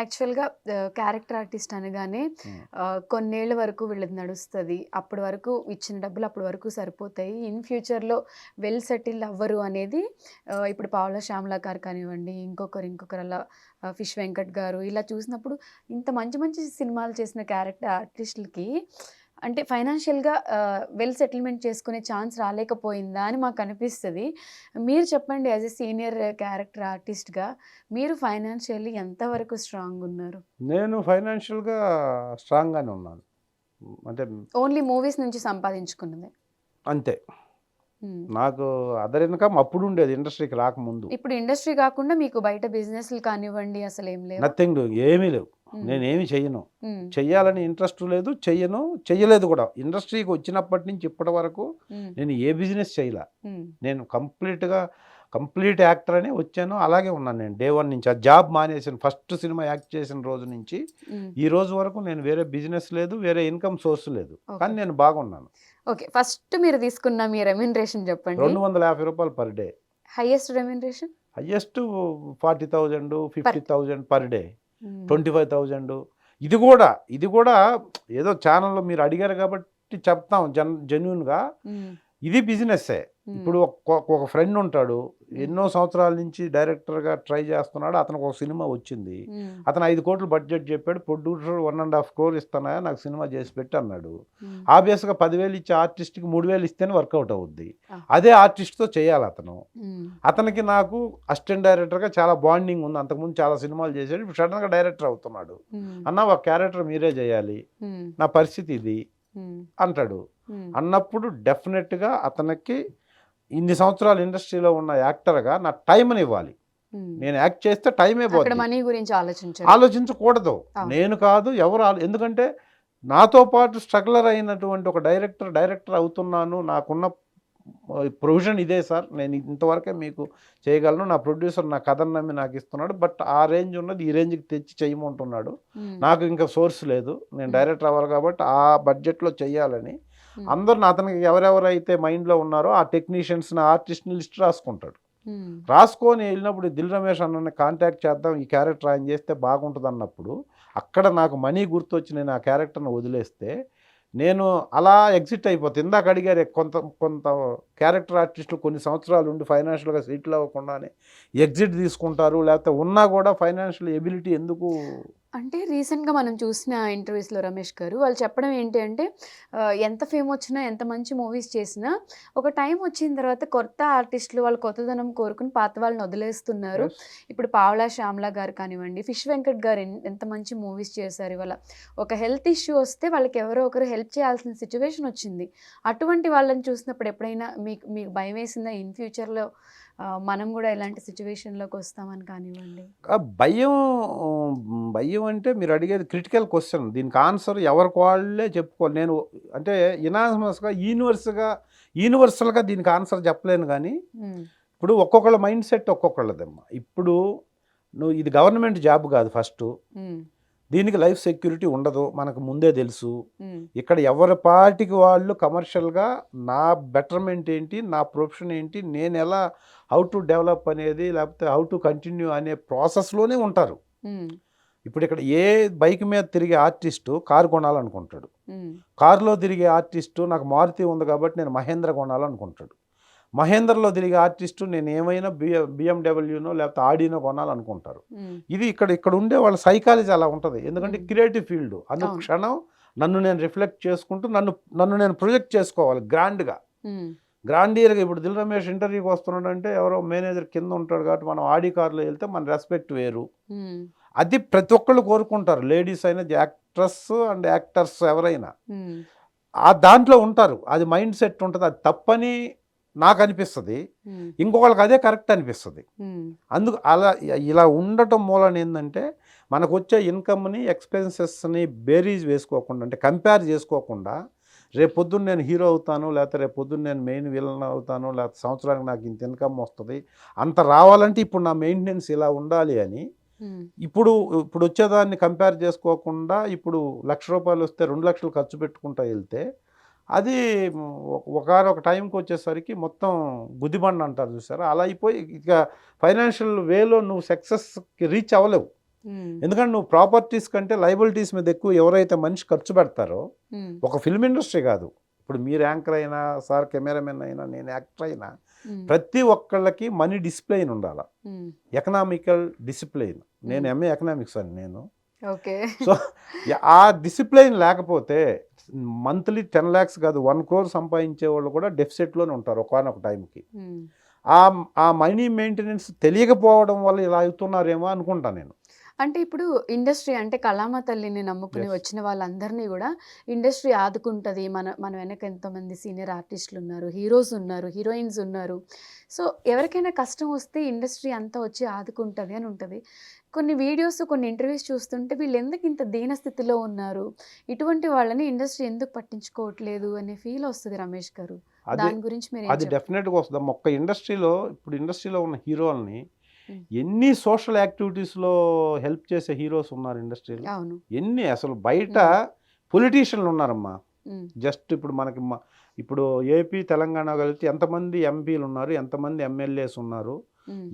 యాక్చువల్‌గా character artist అనగానే కొన్నేళ్ళ వరకు వీళ్ళది నడుస్తది. అప్పటి వరకు ఇచ్చిన డబ్బులు అప్పటి వరకు సరిపోతాయి. ఇన్ ఫ్యూచర్‌లో వెల్ సెటిల్డ్ అవ్వరు అనేది ఇప్పుడు పావుల శ్యామల గారు కానివ్వండి, ఇంకొకరు ఇంకొకరు అలా ఫిష్ వెంకట్ గారు ఇలా చూసినప్పుడు ఇంత మంచి మంచి సినిమాలు చేసిన క్యారెక్టర్ ఆర్టిస్టులకి అంటే ఫైనాన్షియల్‌గా వెల్ సెటిల్మెంట్ చేసుకునే ఛాన్స్ రాలేకపోయిందా అని మాకు అనిపిస్తది. మీరు చెప్పండి యాస్ ఎ సీనియర్ క్యారెక్టర్ ఆర్టిస్ట్‌గా మీరు ఫైనాన్షియల్లీ ఎంతవరకు స్ట్రాంగ్ ఉన్నారు? నేను ఫైనాన్షియల్‌గా స్ట్రాంగ్‌గానే ఉన్నాను. అంటే ఓన్లీ మూవీస్ నుంచి సంపాదించుకున్నదే. అంతే. నాకు అదర్ ఇన్‌కమ్ అప్పుడుండేది ఇండస్ట్రీకి రాకముందు. ఇప్పుడు ఇండస్ట్రీ కాకుండా మీకు బయట బిజినెస్‌లు కానివ్వండి అసలేం లేవా? నథింగ్ డూయింగ్ ఏమీ లేవు. నేనేమి చెయ్యను. చెయ్యాలని ఇంట్రెస్ట్ లేదు. చెయ్యను. చెయ్యలేదు కూడా. ఇండస్ట్రీకి వచ్చినప్పటి నుంచి ఇప్పటి వరకు. నేను ఏ బిజినెస్ చేయలా. నేను కంప్లీట్‌గా కంప్లీట్ యాక్టర్ అనే వచ్చాను. అలాగే ఉన్నాను నేను డే 1 నుంచి. ఆ జాబ్ మానేసాను. ఫస్ట్ సినిమా యాక్ట్ చేసిన రోజు నుంచి. ఈ రోజు వరకు నేను వేరే బిజినెస్ లేదు. వేరే ఇన్‌కమ్ సోర్స్ లేదు. కానీ. నేను బాగున్నాను. ఓకే. ఫస్ట్ మీరు తీసుకున్న మీ రెమ్యునరేషన్. చెప్పండి. 250 per day. Highest remuneration? Highest 40,000, 50,000 per day. Hmm. 25,000 ఇది కూడా ఇది కూడా ఏదో ఛానెల్‌లో మీరు అడిగారు కాబట్టి చెప్తాం జన్ జెన్యూన్‌గా. ఇది బిజినెస్సే. ఇప్పుడు ఒక ఒక ఫ్రెండ్ ఉంటాడు. ఎన్నో సంవత్సరాల నుంచి డైరెక్టర్‌గా ట్రై చేస్తున్నాడు. అతనికి ఒక సినిమా వచ్చింది. అతను 5,00,00,000 బడ్జెట్ చెప్పాడు. ప్రొడ్యూసర్ 1 ½ ఇస్తానయ్యా నాకు సినిమా చేసి పెట్టు అన్నాడు. ఆబ్వియస్‌గా 10,000 ఇచ్చే ఆర్టిస్ట్‌కి 3,000 ఇస్తేనే వర్కౌట్ అవుద్ది. అదే ఆర్టిస్ట్‌తో చేయాలి అతను. అతనికి నాకు అసిస్టెంట్ డైరెక్టర్‌గా చాలా బాండింగ్ ఉంది. అంతకుముందు చాలా సినిమాలు చేశాడు. ఇప్పుడు సడెన్‌గా డైరెక్టర్ అవుతున్నాడు. అన్న ఒక క్యారెక్టర్ మీరే చేయాలి. నా పరిస్థితి ఇది. అంటాడు. అన్నప్పుడు డెఫినెట్‌గా అతనికి ఇన్ని సంవత్సరాలు ఇండస్ట్రీలో ఉన్న యాక్టర్‌గా నా టైమ్‌ని ఇవ్వాలి. నేను యాక్ట్ చేస్తే టైమే పోద్ది. మనీ గురించి ఆలోచించరు. ఆలోచించకూడదు. నేను కాదు ఎవరు ఎందుకంటే నాతో పాటు స్ట్రగ్లర్ అయినటువంటి ఒక డైరెక్టర్, డైరెక్టర్ అవుతున్నాను. నాకున్న ప్రొవిజన్ ఇదే సార్. నేను ఇంతవరకే మీకు చేయగలను. నా ప్రొడ్యూసర్ నా కథను నమ్మి నాకు ఇస్తున్నాడు. బట్ ఆ రేంజ్ ఉన్నది ఈ రేంజ్‌కి తెచ్చి చేయమంటున్నాడు. నాకు ఇంకా సోర్స్ లేదు. నేను. డైరెక్టర్ అవ్వాలి కాబట్టి ఆ బడ్జెట్‌లో చేయాలని హ్మ్. అందరిని అతనికి ఎవరెవరైతే మైండ్‌లో ఉన్నారో ఆ టెక్నీషియన్స్‌ని, ఆర్టిస్ట్‌ని లిస్ట్ రాసుకుంటాడు. రాసుకొని వెళ్ళినప్పుడు దిల్ రమేష్ అన్నని కాంటాక్ట్ చేద్దాం. ఈ క్యారెక్టర్ ఆయన చేస్తే బాగుంటదన్నప్పుడు అక్కడ నాకు మనీ గుర్తొచ్చి నేను ఆ క్యారెక్టర్‌ని వదిలేస్తే నేను అలా ఎగ్జిట్ అయిపోతా. ఇందాక అడిగారే కొంత కొంత క్యారెక్టర్ ఆర్టిస్టులు కొన్ని సంవత్సరాలు ఉండి ఫైనాన్షియల్‌గా సెటిల్ అవ్వకుండానే ఎగ్జిట్ తీసుకుంటారు. లేకపోతే ఉన్నా కూడా ఫైనాన్షియల్ ఎబిలిటీ ఎందుకు అంటే రీసెంట్‌గా మనం చూసిన ఇంటర్వ్యూస్‌లో రమేష్ గారు వాళ్ళు చెప్పడం ఏంటి అంటే ఎంత ఫేమ్ వచ్చినా, ఎంత మంచి మూవీస్ చేసినా ఒక టైం వచ్చిన తర్వాత కొత్త ఆర్టిస్టులు వాళ్ళు కొత్తదనం కోరుకొని పాత వాళ్ళని వదిలేస్తున్నారు. ఇప్పుడు పావలా శ్యామల గారు కానివ్వండి, ఫిష్ వెంకట్ గారు ఎంత మంచి మూవీస్ చేశారు ఇవాళ. ఒక హెల్త్ ఇష్యూ వస్తే వాళ్ళకి ఎవరో ఒకరు హెల్ప్ చేయాల్సిన సిట్యుయేషన్ వచ్చింది. అటువంటి వాళ్ళని చూసినప్పుడు ఎప్పుడైనా మీకు మీకు భయమేసిందా ఇన్ ఫ్యూచర్‌లో మనం కూడా ఇలాంటి సిట్యుయేషన్‌లోకి వస్తామని కానివ్వండి? ఆ భయం భయం అంటే మీరు అడిగేది క్రిటికల్ క్వెషన్. దీనికి ఆన్సర్ ఎవరికి వాళ్ళే చెప్పుకోవాలి. నేను అంటే ఇనానిమస్‌గా యూనివర్స్‌గా యూనివర్సల్‌గా దీనికి ఆన్సర్ చెప్పలేను హ్మ్. ఇప్పుడు ఒక్కొక్కళ్ళ మైండ్ సెట్ ఒక్కొక్కళ్ళదమ్మా. ఇప్పుడు నువ్వు ఇది గవర్నమెంట్ జాబ్ కాదు ఫస్టు. దీనికి లైఫ్ సెక్యూరిటీ ఉండదు. మనకు ముందే తెలుసు. ఇక్కడ ఎవరి పాటికి వాళ్ళు కమర్షియల్‌గా నా బెటర్‌మెంట్ ఏంటి? నా ప్రొఫెషన్ ఏంటి? నేనెలా హౌ టు డెవలప్ అనేది లేకపోతే హౌ టు కంటిన్యూ అనే ప్రాసెస్‌లోనే ఉంటారు. ఇప్పుడు ఇక్కడ ఏ బైక్ మీద తిరిగే ఆర్టిస్టు కారు కొనాలనుకుంటాడు. కారులో తిరిగే ఆర్టిస్టు నాకు మారుతి ఉంది కాబట్టి నేను మహేంద్ర కొనాలనుకుంటాడు. మహేంద్రలో తిరిగే ఆర్టిస్టు నేను ఏమైనా బిఎ బిఎండబ్ల్యూనో లేకపోతే ఆడీనో కొనాలనుకుంటారు. ఇది ఇక్కడ ఇక్కడ ఉండే వాళ్ళ సైకాలజీ అలా ఉంటది. ఎందుకంటే. Creative field. అవును. అనుక్షణం నన్ను నేను రిఫ్లెక్ట్ చేసుకుంటూ నన్ను నన్ను నేను ప్రొజెక్ట్ చేసుకోవాలి గ్రాండ్‌గా. గ్రాండియర్‌గా ఇప్పుడు దిల్ రమేష్ ఇంటర్వ్యూకి వస్తున్నాడంటే ఎవరో మేనేజర్ కింద ఉంటాడు కాబట్టి మనం ఆడి కార్‌లో వెళ్తే మన రెస్పెక్ట్ వేరు. అది ప్రతి ఒక్కళ్ళు కోరుకుంటారు. లేడీస్ అయినా యాక్ట్రెస్ అండ్ యాక్టర్స్ ఎవరైనా. ఆ దాంట్లో ఉంటారు. అది మైండ్ సెట్ ఉంటది. అది తప్పని నాకనిపిస్తది. హ్మ్. ఇంకొకళ్ళకి అదే కరెక్ట్ అనిపిస్తది. అందుకు అలా ఇలా ఉండటం మూలాన ఏందంటే మనకొచ్చే ఇన్‌కమ్‌ని, ఎక్స్‌పెన్సెస్‌ని బేరీజ్ వేసుకోకుండా అంటే కంపేర్ చేసుకోకుండా రేపొద్దున నేను హీరో అవుతాను. లేకపోతే రేపొద్దున నేను మెయిన్ విలన్ అవుతాను. లేకపోతే సంవత్సరానికి నాకు ఇంత ఇన్‌కమ్ వస్తది. అంత రావాలంటే ఇప్పుడు నా మెయింటెనెన్స్ ఇలా ఉండాలి అని. ఇప్పుడు ఇప్పుడు వచ్చేదాన్ని కంపేర్ చేసుకోకుండా ఇప్పుడు రూ. 1,00,000 వస్తే 2,00,000 ఖర్చు పెట్టుకుంటా ఎళ్తే అది ఒక ఒకానొక టైంకి వచ్చేసరికి మొత్తం గుదిబండ అంటారు చూసారా? అలా అయిపోయి ఇక ఫైనాన్షియల్ వేలో నువ్వు సక్సెస్‌కి రీచ్ అవ్వలేవు. ఎందుకంటే నువ్వు ప్రాపర్టీస్ కంటే లైబిలిటీస్ మీద ఎక్కువ ఎవరైతే మనిషి ఖర్చు పెడతారో ఒక ఫిల్మ్ ఇండస్ట్రీ కాదు ఇప్పుడు మీరు యాంకర్ అయినా సార్ కెమెరామెన్ అయినా నేను యాక్టర్ అయినా ప్రతి ఒక్కళ్ళకి మనీ డిసిప్లైన్ ఉండాలి? Economical discipline. నేను. ఎంఏ ఎకనామిక్స్ అని నేను. ఓకే. సో ఆ డిసిప్లైన్ లేకపోతే మంత్లీ టెన్ ల్యాక్స్ కాదు వన్ క్రోర్ సంపాదించే వాళ్ళు కూడా డెఫిసిట్లోనే ఉంటారు ఒకనొక టైంకి. ఆ ఆ మనీ మెయింటెనెన్స్ తెలియకపోవడం వల్ల ఇలా అవుతున్నారేమో అనుకుంటా నేను. అంటే ఇప్పుడు ఇండస్ట్రీ అంటే కళామ తల్లిని నమ్ముకుని. వచ్చిన వాళ్ళందరినీ కూడా ఇండస్ట్రీ ఆదుకుంటుంది మన మన వెనక ఎంతోమంది సీనియర్ ఆర్టిస్టులు ఉన్నారు హీరోస్ ఉన్నారు హీరోయిన్స్ ఉన్నారు సో ఎవరికైనా కష్టం వస్తే ఇండస్ట్రీ అంతా వచ్చి ఆదుకుంటుంది అని ఉంటుంది కొన్ని వీడియోస్ కొన్ని ఇంటర్వ్యూస్ చూస్తుంటే వీళ్ళు ఎందుకు ఇంత దీన స్థితిలో ఉన్నారు ఇటువంటి వాళ్ళని ఇండస్ట్రీ ఎందుకు పట్టించుకోవట్లేదు అనే ఫీల్ వస్తుంది రమేష్ గారు దాని గురించి మీరు అది? డెఫినెట్గా వస్తుంది ఒక్క ఇండస్ట్రీలో ఇప్పుడు ఇండస్ట్రీలో ఉన్న హీరోల్ని. ఎన్ని సోషల్ యాక్టివిటీస్లో హెల్ప్ చేసే హీరోస్ ఉన్నారు ఇండస్ట్రీలో? ఎన్ని అసలు బయట పొలిటీషియన్లు ఉన్నారమ్మా. ఉమ్, జస్ట్ ఇప్పుడు మనకి ఇప్పుడు ఏపీ తెలంగాణ కలిసి ఎంతమంది ఎంపీలు ఉన్నారు ఎంతమంది ఎమ్మెల్యేస్ ఉన్నారు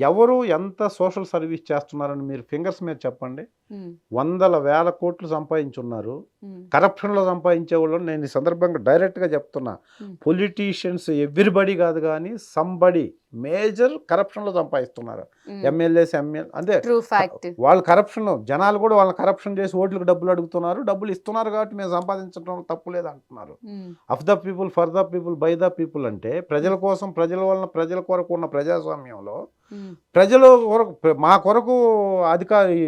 ఎవరు ఎంత సోషల్ సర్వీస్ చేస్తున్నారని మీరు ఫింగర్స్ మీద చెప్పండి. వందల వేల కోట్లు సంపాదించున్నారు. కరప్షన్లో సంపాదించే వాళ్ళు నేను ఈ సందర్భంగా డైరెక్ట్గా చెప్తున్నా. Hmm. పొలిటీషియన్స్ ఎవ్రీబడి కాదు కానీ సంబడి. మేజర్ కరప్షన్లో సంపాదిస్తున్నారు. ఎమ్మెల్యేస్ ఎమ్మెల్యే అంటే వాళ్ళు కరప్షన్ జనాలు కూడా వాళ్ళని కరప్షన్ చేసి ఓట్లకు డబ్బులు అడుగుతున్నారు. డబ్బులు ఇస్తున్నారు కాబట్టి మేము సంపాదించడం తప్పు లేదు అంటున్నారు of the people for the people by the people అంటే ప్రజల కోసం ప్రజల వలన ప్రజల కొరకు ఉన్న ప్రజాస్వామ్యంలో ప్రజలు కొరకు మా కొరకు అధికారి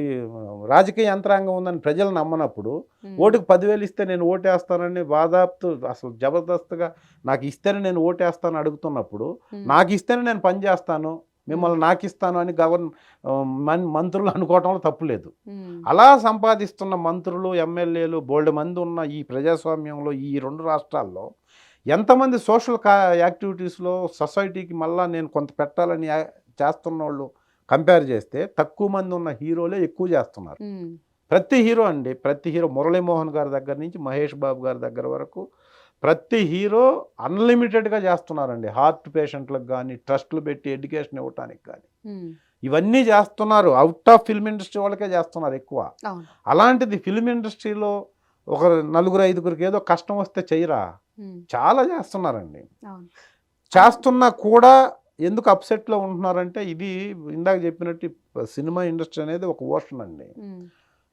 రాజకీయ యంత్రాంగం ఉందని ప్రజలు నమ్మనప్పుడు ఓటుకు పదివేలు ఇస్తే నేను ఓటేస్తానని బాధాప్తు అసలు జబర్దస్త్గా నాకు ఇస్తేనే నేను ఓటేస్తాను అడుగుతున్నప్పుడు నాకు ఇస్తేనే నేను పని చేస్తాను మిమ్మల్ని నాకు ఇస్తాను అని గవర్న మంత్రులు అనుకోవటంలో తప్పులేదు అలా సంపాదిస్తున్న మంత్రులు ఎమ్మెల్యేలు బోల్డ్ మంది ఉన్న ఈ ప్రజాస్వామ్యంలో ఈ రెండు రాష్ట్రాల్లో ఎంతమంది సోషల్ కా యాక్టివిటీస్లో సొసైటీకి మళ్ళా నేను కొంత పెట్టాలని చేస్తున్న వాళ్ళు కంపేర్ చేస్తే తక్కువ మంది ఉన్న హీరోలే ఎక్కువ చేస్తున్నారు. ప్రతి హీరో అండి ప్రతి హీరో మురళీమోహన్ గారి దగ్గర నుంచి మహేష్ బాబు గారి దగ్గర వరకు ప్రతి హీరో అన్లిమిటెడ్గా చేస్తున్నారండి. హార్ట్ పేషెంట్లకు కానీ ట్రస్ట్లు పెట్టి ఎడ్యుకేషన్ ఇవ్వటానికి కానీ ఇవన్నీ చేస్తున్నారు. అవుట్ ఆఫ్ ఫిల్మ్ ఇండస్ట్రీ వాళ్ళకే చేస్తున్నారు ఎక్కువ. అలాంటిది ఫిల్మ్ ఇండస్ట్రీలో ఒక నలుగురు ఐదుగురికి ఏదో కష్టం వస్తే చెయ్యరా ఉమ్, చాలా చేస్తున్నారండి. చేస్తున్నా కూడా ఎందుకు అప్సెట్లో ఉంటున్నారంటే ఇది ఇందాక చెప్పినట్టు సినిమా ఇండస్ట్రీ అనేది ఒక ఓషన్ అండి.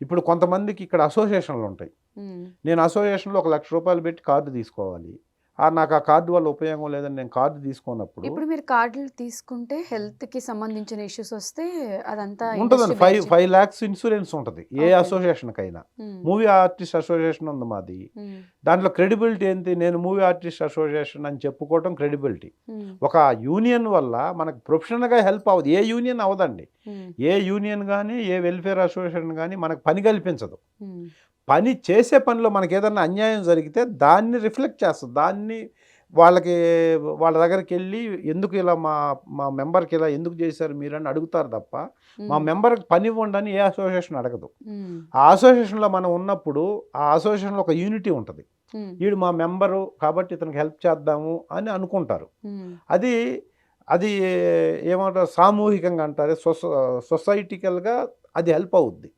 ఇప్పుడు కొంతమందికి ఇక్కడ అసోసియేషన్లు ఉంటాయి. నేను అసోసియేషన్లో ఒక లక్ష రూపాయలు పెట్టి కార్డు తీసుకోవాలి. నాకు ఆ కార్డు వల్ల ఉపయోగం లేదని నేను కార్డు తీసుకున్నప్పుడు ఇప్పుడు మీరు కార్డులు తీసుకుంటే హెల్త్కి సంబంధించిన ఇష్యూస్ వస్తే అదంతా ఉంటుందండి. industry five five lakhs insurance ఉంటుంది. ఏ. అసోసియేషన్కైనా మూవీ ఆర్టిస్ట్ అసోసియేషన్ ఉంది మాది. ఉమ్, దాంట్లో క్రెడిబిలిటీ ఏంటి? నేను మూవీ ఆర్టిస్ట్ అసోసియేషన్ అని చెప్పుకోవటం క్రెడిబిలిటీ ఉమ్, ఒక యూనియన్ వల్ల మనకు ప్రొఫెషనల్గా హెల్ప్ అవ్వదు. ఏ యూనియన్ అవ్వదండి ఉమ్, ఏ యూనియన్ కానీ ఏ వెల్ఫేర్ అసోసియేషన్ కానీ మనకు పని కల్పించదు. పని చేసే పనిలో మనకి ఏదైనా అన్యాయం జరిగితే దాన్ని రిఫ్లెక్ట్ చేస్తుంది దాన్ని వాళ్ళకి వాళ్ళ దగ్గరికి వెళ్ళి ఎందుకు ఇలా మా మా మెంబర్కి ఇలా ఎందుకు చేశారు మీరు అని అడుగుతారు తప్ప మా మెంబర్కి పని ఇవ్వండి అని ఏ అసోసియేషన్ అడగదు. ఆ అసోసియేషన్లో మనం ఉన్నప్పుడు ఆ అసోసియేషన్లో ఒక యూనిటీ ఉంటుంది. వీడు మా మెంబరు కాబట్టి ఇతనికి హెల్ప్ చేద్దాము అని అనుకుంటారు. అది అది ఏమంటారు సామూహికంగా అంటారు సొస సొసైటికల్గా అది హెల్ప్ అవుద్ది.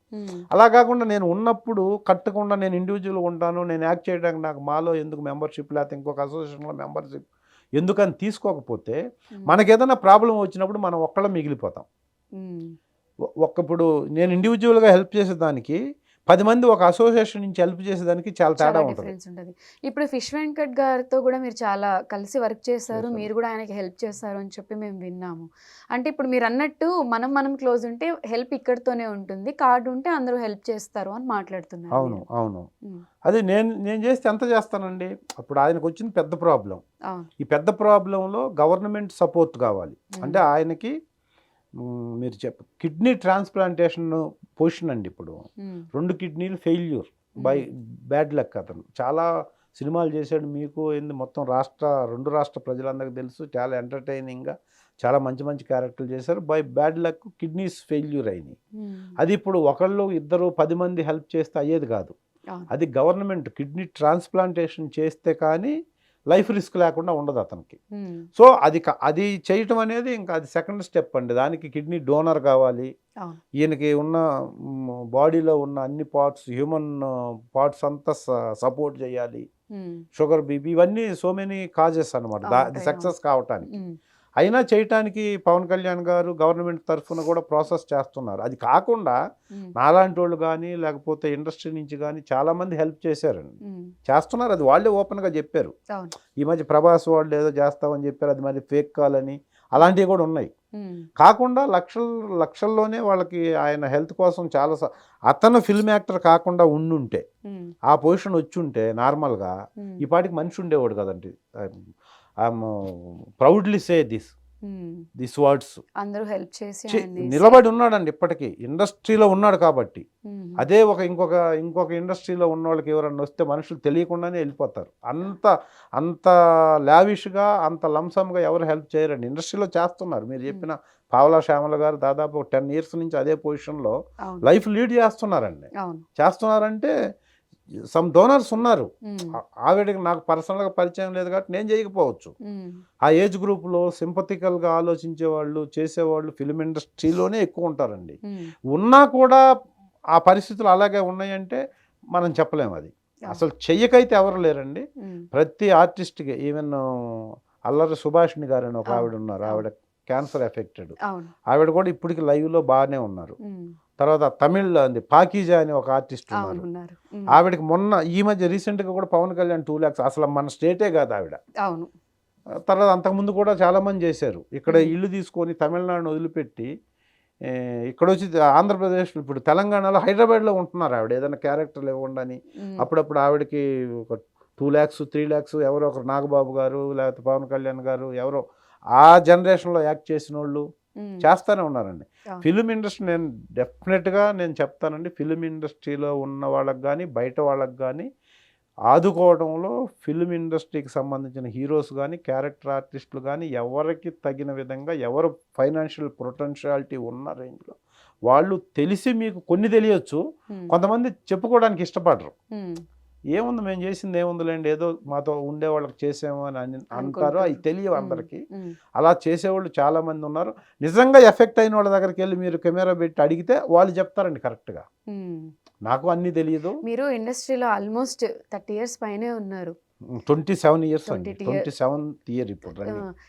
అలా కాకుండా నేను ఉన్నప్పుడు కట్టకుండా నేను ఇండివిజువల్గా ఉంటాను నేను యాక్ట్ చేయడానికి నాకు మాలో ఎందుకు మెంబర్షిప్ లేకపోతే ఇంకొక అసోసియేషన్లో మెంబర్షిప్ ఎందుకని తీసుకోకపోతే ఉమ్, మనకి ఏదైనా ప్రాబ్లం వచ్చినప్పుడు మనం ఒక్కళ్ళ మిగిలిపోతాం. ఉమ్, ఒ- ఒక్క ఇప్పుడు నేను ఇండివిజువల్గా హెల్ప్ చేసేదానికి పది మంది ఒక అసోసియేషన్ నుంచి హెల్ప్ చేసేదానికి చాలా తేడా ఉంటుంది. ఇప్పుడు ఫిష్ వెంకట్ గారితో కూడా మీరు చాలా కలిసి వర్క్ చేశారు. మీరు కూడా ఆయనకి హెల్ప్ చేశారు అని చెప్పి మేము విన్నాము. అంటే ఇప్పుడు మీరు అన్నట్టు మనం మనం క్లోజ్ ఉంటే హెల్ప్ ఇక్కడితోనే ఉంటుంది. కార్డు ఉంటే అందరూ హెల్ప్ చేస్తారు అని మాట్లాడుతున్నారు అవును. అవును. అది నేను నేను చేస్తే ఎంత చేస్తానండి? అప్పుడు ఆయనకు వచ్చిన పెద్ద ప్రాబ్లం ఈ పెద్ద ప్రాబ్లంలో గవర్నమెంట్ సపోర్ట్ కావాలి. అంటే ఆయనకి మీరు చెప్ప కిడ్నీ ట్రాన్స్ప్లాంటేషన్ పొజిషన్ అండి ఇప్పుడు. రెండు కిడ్నీలు ఫెయిల్యూర్ బై బ్యాడ్ లక్ అతను. చాలా సినిమాలు చేశాడు మీకు ఏంది మొత్తం రాష్ట్ర రెండు రాష్ట్ర ప్రజలందరికీ తెలుసు చాలా ఎంటర్టైనింగ్గా చాలా మంచి మంచి క్యారెక్టర్లు చేశారు. By bad luck kidneys failure అయినాయి. అది ఇప్పుడు ఒకళ్ళు ఇద్దరు పది మంది హెల్ప్ చేస్తే అయ్యేది కాదు. అది గవర్నమెంట్ కిడ్నీ ట్రాన్స్ప్లాంటేషన్ చేస్తే కానీ లైఫ్ రిస్క్ లేకుండా ఉండదు అతనికి. సో అది అది చేయటం అనేది ఇంకా అది సెకండ్ స్టెప్ అండి. దానికి కిడ్నీ డోనర్ కావాలి. ఈయనకి ఉన్న బాడీలో ఉన్న అన్ని పార్ట్స్ హ్యూమన్ పార్ట్స్ అంతా సపోర్ట్ చేయాలి. షుగర్ బీపీ ఇవన్నీ సో మెనీ కాజెస్ అనమాట సక్సెస్ కావటానికి. అయినా చేయటానికి పవన్ కళ్యాణ్ గారు గవర్నమెంట్ తరఫున కూడా ప్రాసెస్ చేస్తున్నారు. అది కాకుండా నాలాంటి వాళ్ళు కానీ లేకపోతే ఇండస్ట్రీ నుంచి కానీ చాలామంది హెల్ప్ చేశారండి. చేస్తున్నారు. అది వాళ్ళే ఓపెన్గా చెప్పారు. ఈ మధ్య ప్రభాస్ వాళ్ళు ఏదో చేస్తామని చెప్పారు. అది మరి ఫేక్ కాల్ అని అలాంటివి కూడా ఉన్నాయి. కాకుండా లక్షల లక్షల్లోనే వాళ్ళకి ఆయన హెల్త్ కోసం చాలా అతను ఫిల్మ్ యాక్టర్ కాకుండా ఉండుంటే ఆ పొజిషన్ వచ్చి ఉంటే నార్మల్గా ఈ పాటికి మనిషి ఉండేవాడు కదండి. I'm proudly say this. This words అందరూ హెల్ప్ చేసి నిలబడి ఉన్నాడండి ఇప్పటికీ. ఇండస్ట్రీలో ఉన్నాడు కాబట్టి. ఉమ్, అదే ఒక ఇంకొక ఇంకొక ఇండస్ట్రీలో ఉన్న వాళ్ళకి ఎవరన్నా వస్తే మనుషులు తెలియకుండానే వెళ్ళిపోతారు. అంత అంత లావిష్గా అంత లంసంగా ఎవరు హెల్ప్ చేయరండి. ఇండస్ట్రీలో చేస్తున్నారు. మీరు చెప్పిన పావలా శ్యామల గారు దాదాపు టెన్ ఇయర్స్ నుంచి అదే పొజిషన్లో లైఫ్ లీడ్ చేస్తున్నారండి. చేస్తున్నారంటే సమ్ డోనర్స్ ఉన్నారు. ఆవిడకి నాకు పర్సనల్గా పరిచయం లేదు కాబట్టి నేను చేయకపోవచ్చు. ఆ ఏజ్ గ్రూప్లో సింపతికల్గా ఆలోచించే వాళ్ళు చేసేవాళ్ళు ఫిలిం ఇండస్ట్రీలోనే ఎక్కువ ఉంటారండి. ఉన్నా కూడా ఆ పరిస్థితులు అలాగే ఉన్నాయంటే మనం చెప్పలేము అది. అసలు చెయ్యకైతే ఎవరు లేరండి. ప్రతి ఆర్టిస్ట్కి ఈవెన్ అల్లరి సుభాషిణి గారు అని ఒక ఆవిడ ఉన్నారు. ఆవిడ క్యాన్సర్ ఎఫెక్టెడ్. ఆవిడ కూడా ఇప్పటికి లైవ్లో బాగానే ఉన్నారు. తర్వాత తమిళ్ అంది పాకీజా అని ఒక ఆర్టిస్ట్ ఉన్నారు. ఆవిడకి మొన్న ఈ మధ్య రీసెంట్గా కూడా పవన్ కళ్యాణ్ టూ ల్యాక్స్ అసలు మన స్టేటే కాదు ఆవిడ. అవును. తర్వాత అంతకుముందు కూడా చాలామంది చేశారు. ఇక్కడ. ఇల్లు తీసుకొని తమిళనాడుని వదిలిపెట్టి ఇక్కడ వచ్చి ఆంధ్రప్రదేశ్ ఇప్పుడు తెలంగాణలో హైదరాబాద్లో ఉంటున్నారు ఆవిడ. ఏదైనా క్యారెక్టర్లు ఇవ్వండి అని. అప్పుడప్పుడు ఆవిడకి ఒక టూ ల్యాక్స్ త్రీ ల్యాక్స్ ఎవరో ఒకరు నాగబాబు గారు లేకపోతే పవన్ కళ్యాణ్ గారు ఎవరో ఆ జనరేషన్లో యాక్ట్ చేసిన వాళ్ళు చేస్తూనే ఉన్నారండి. ఫిలిం ఇండస్ట్రీ నేను డెఫినెట్గా నేను చెప్తానండి ఫిలిం ఇండస్ట్రీలో ఉన్న వాళ్ళకి కానీ బయట వాళ్ళకి కానీ ఆదుకోవడంలో ఫిలిం ఇండస్ట్రీకి సంబంధించిన హీరోస్ కానీ క్యారెక్టర్ ఆర్టిస్టులు కానీ ఎవరికి తగిన విధంగా ఎవరు ఫైనాన్షియల్ పొటెన్షియాలిటీ ఉన్న రేంజ్లో వాళ్ళు తెలిసి మీకు కొన్ని తెలియచ్చు కొంతమంది చెప్పుకోవడానికి ఇష్టపడరు. ఏముంది మేము చేసింది ఏముందిలేండి ఏదో మాతో ఉండే వాళ్ళకి చేసాము అని అంటారు. అవి తెలియవు అందరికీ. అలా చేసేవాళ్ళు చాలా మంది ఉన్నారు. నిజంగా ఎఫెక్ట్ అయిన వాళ్ళ దగ్గరికి వెళ్ళి మీరు కెమెరా పెట్టి అడిగితే వాళ్ళు చెప్తారండి కరెక్ట్గా. నాకు అన్నీ తెలియదు. మీరు ఇండస్ట్రీలో ఆల్మోస్ట్ థర్టీ ఇయర్స్ పైనే ఉన్నారు. ట్వంటీ సెవెన్ ఇయర్స్ అండి. 20 ట్వంటీ సెవెంత్ ఇయర్ ఇప్పుడు.